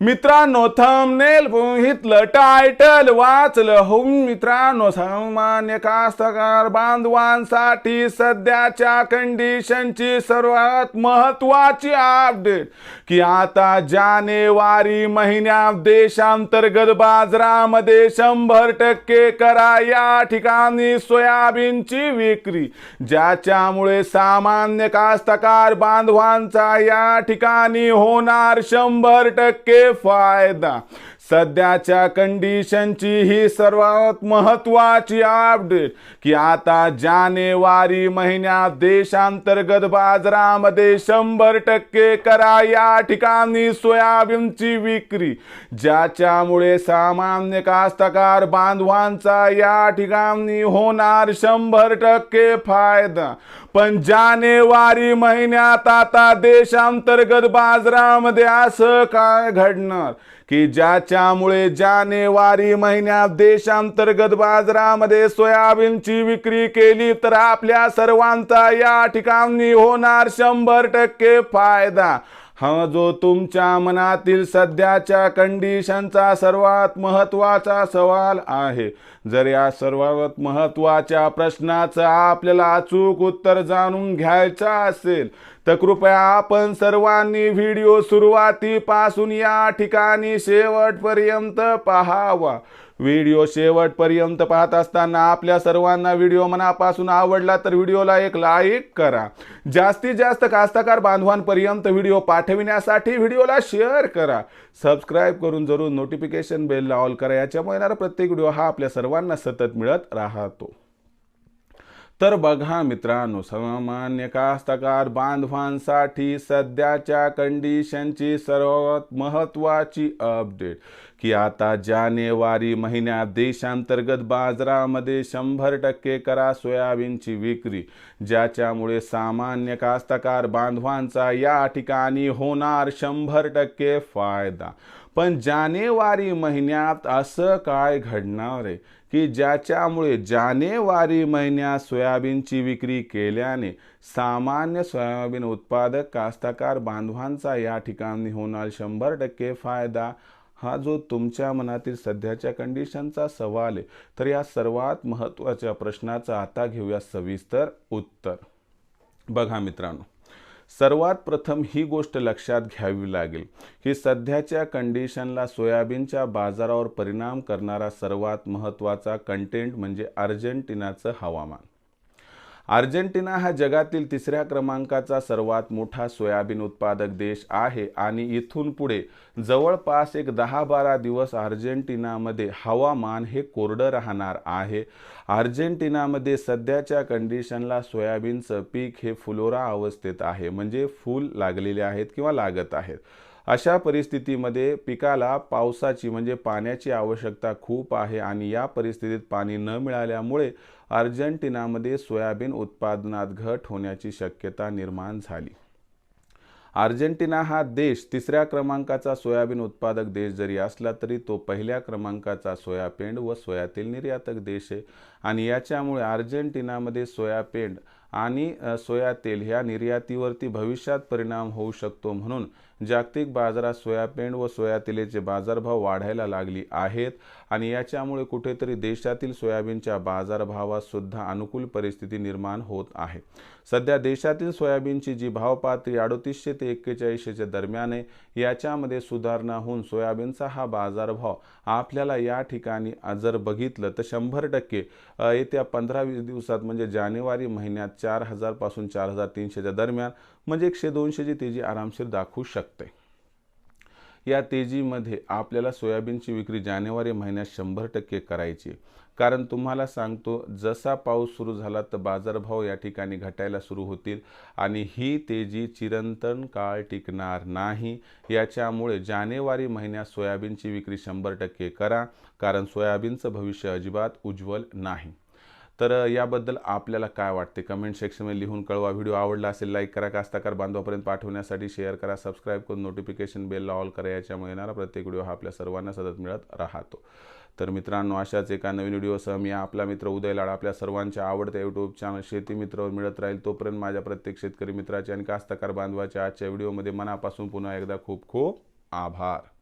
मित्रांनो thumbnail पोहितलं title वाचलं हो मित्रांनो सामान्य कास्तकार बांधवांसाठी सध्याच्या कंडिशनची सर्वात महत्वाची अपडेट की आता जानेवारी महिन्यात देशांतर्गत बाजारामध्ये शंभर टक्के करा या ठिकाणी सोयाबीनची विक्री ज्याच्यामुळे सामान्य कास्तकार बांधवांचा या ठिकाणी होणार शंभर टक्के फायदा सध्याच्या कंडिशनची ही सर्वात महत्वाची अपडेट की आता जानेवारी महिन्यात देशांतर्गत बाजारामध्ये शंभर टक्के करा या ठिकाणी सोयाबीनची विक्री. ज्याच्यामुळे सामान्य कास्तकार बांधवांचा या ठिकाणी होणार शंभर टक्के फायदा. पण जानेवारी महिन्यात आता देशांतर्गत बाजारामध्ये असं काय घडणार? की ज्याच्यामुळे जानेवारी महिन्यात देशांतर्गत बाजारामध्ये सोयाबीनची विक्री केली तर आपल्या सर्वांचा या ठिकाणी होणार शंभर टक्के फायदा. हा जो तुमच्या मनातील सध्याच्या कंडिशनचा सर्वात महत्त्वाचा सवाल आहे. जर या सर्वात महत्त्वाच्या प्रश्नाचं आपल्याला अचूक उत्तर जाणून घ्यायचं असेल तर कृपया आपण सर्वांनी व्हिडिओ सुरुवातीपासून या ठिकाणी शेवटपर्यंत पहावा. व्हिडिओ शेवटपर्यंत पाहत असताना आपल्या सर्वांना व्हिडिओ मनापासून आवडला तर व्हिडिओला एक लाईक करा. जास्तीत जास्त कास्तकार बांधवांपर्यंत व्हिडिओ पाठविण्यासाठी व्हिडिओला शेअर करा. सबस्क्राईब करून जरूर नोटिफिकेशन बेलला ऑल करा. याच्यामुळे येणारा प्रत्येक व्हिडिओ हा आपल्या सर्वांना सतत मिळत राहतो. तर बघा मित्रांनो सामान्य कास्तकार बांधवांसाठी सध्याच्या कंडिशनची सर्वात महत्त्वाची अपडेट की आता जानेवारी महिन्यात देशांतर्गत बाजारामध्ये शंभर टक्के करा सोयाबीनची विक्री ज्याच्यामुळे सामान्य कास्तकार बांधवांचा या ठिकाणी होणार शंभर टक्के फायदा. पण जानेवारी महिन्यात असं काय घडणार आहे? की ज्याच्यामुळे जानेवारी महिन्यात सोयाबीनची विक्री केल्याने सामान्य सोयाबीन उत्पादक कास्तकार बांधवांचा या ठिकाणी होणार शंभर टक्के फायदा? हा जो तुमच्या मनातील सध्याच्या कंडिशनचा सवाल आहे तर या सर्वात महत्त्वाच्या प्रश्नाचं आता घेऊया सविस्तर उत्तर. बघा मित्रांनो सर्वात प्रथम ही गोष्ट लक्षात घ्यावी लागेल की सध्याच्या कंडिशनला सोयाबीनच्या बाजारावर परिणाम करणारा सर्वात महत्त्वाचा कंटेंट म्हणजे अर्जेंटिनाचं हवामान. अर्जेंटिना हा जगातील तिसऱ्या क्रमांकाचा सर्वात मोठा सोयाबीन उत्पादक देश आहे आणि इथून पुढे जवळपास एक दहा बारा दिवस अर्जेंटिनामध्ये हवामान हे कोरडं राहणार आहे. अर्जेंटिनामध्ये सध्याच्या कंडिशनला सोयाबीनचं पीक हे फुलोरा अवस्थेत आहे. म्हणजे फूल लागलेले आहेत किंवा लागत आहेत. अशा परिस्थितीमध्ये पिकाला पावसाची म्हणजे पाण्याची आवश्यकता खूप आहे आणि या परिस्थितीत पाणी न मिळाल्यामुळे अर्जेंटिनामध्ये सोयाबीन उत्पादनात घट होण्याची शक्यता निर्माण झाली. अर्जेंटिना हा देश तिसऱ्या क्रमांकाचा सोयाबीन उत्पादक देश जरी असला तरी तो पहिल्या क्रमांकाचा सोयापेंड व सोयातील निर्यातक देश आहे. आणि याच्यामुळे अर्जेंटिनामध्ये सोयापेंड आणि सोया तेल ह्या निर्यातीवरती भविष्यात परिणाम होऊ शकतो म्हणून जागतिक बाजारात सोयाबीन व सोया तेलाचे बाजारभाव वाढायला लागली आहेत आणि याच्यामुळे कुठेतरी देशातील सोयाबीनच्या बाजारभावात सुद्धा अनुकूल परिस्थिती निर्माण होत आहे. सध्या देशातील सोयाबीनची जी भावपातळी अडतीसशे ते एक्केचाळीसशेच्या दरम्यान आहे याच्यामध्ये सुधारणा होऊन सोयाबीनचा हा बाजारभाव आपल्याला या ठिकाणी जर बघितलं तर शंभर टक्के येत्या पंधरा वीस दिवसात म्हणजे जानेवारी महिन्यात चार हजारपासून चार हजार तीनशेच्या दरम्यान म्हणजे एकशे दोनशेची तेजी आरामशीर दाखवू शकते. या तेजीमध्ये आपल्याला सोयाबीनची विक्री जानेवारी महिन्यात शंभर टक्के करायची कारण तुम्हाला सांगतो जसा पाऊस सुरू झाला तर बाजारभाव या ठिकाणी घटायला सुरू होतील आणि ही तेजी चिरंतन काळ टिकणार नाही. याच्यामुळे जानेवारी महिन्यात सोयाबीनची विक्री शंभर टक्के करा कारण सोयाबीनचं भविष्य अजिबात उज्ज्वल नाही. तर याबद्दल आपल्याला काय वाटते? कमेंट सेक्शनमध्ये लिहून कळवा. व्हिडिओ आवडला असेल लाईक करा. कास्ताकार बांधवापर्यंत पाठवण्यासाठी शेअर करा. सबस्क्राईब करून नोटिफिकेशन बेलला ऑल करा. याच्यामुळे येणारा प्रत्येक व्हिडिओ हा आपल्या सर्वांना सतत मिळत राहतो. तर मित्रांनो अशाच एका नवीन व्हिडिओसह मी आपला मित्र उदय लाड आपल्या सर्वांच्या आवडत्या यूट्यूब चॅनल शेती मित्रवर मिळत राहील. तोपर्यंत माझ्या प्रत्येक शेतकरी मित्राचे आणि कास्तकार बांधवाच्या आजच्या व्हिडिओमध्ये मनापासून पुन्हा एकदा खूप खूप आभार.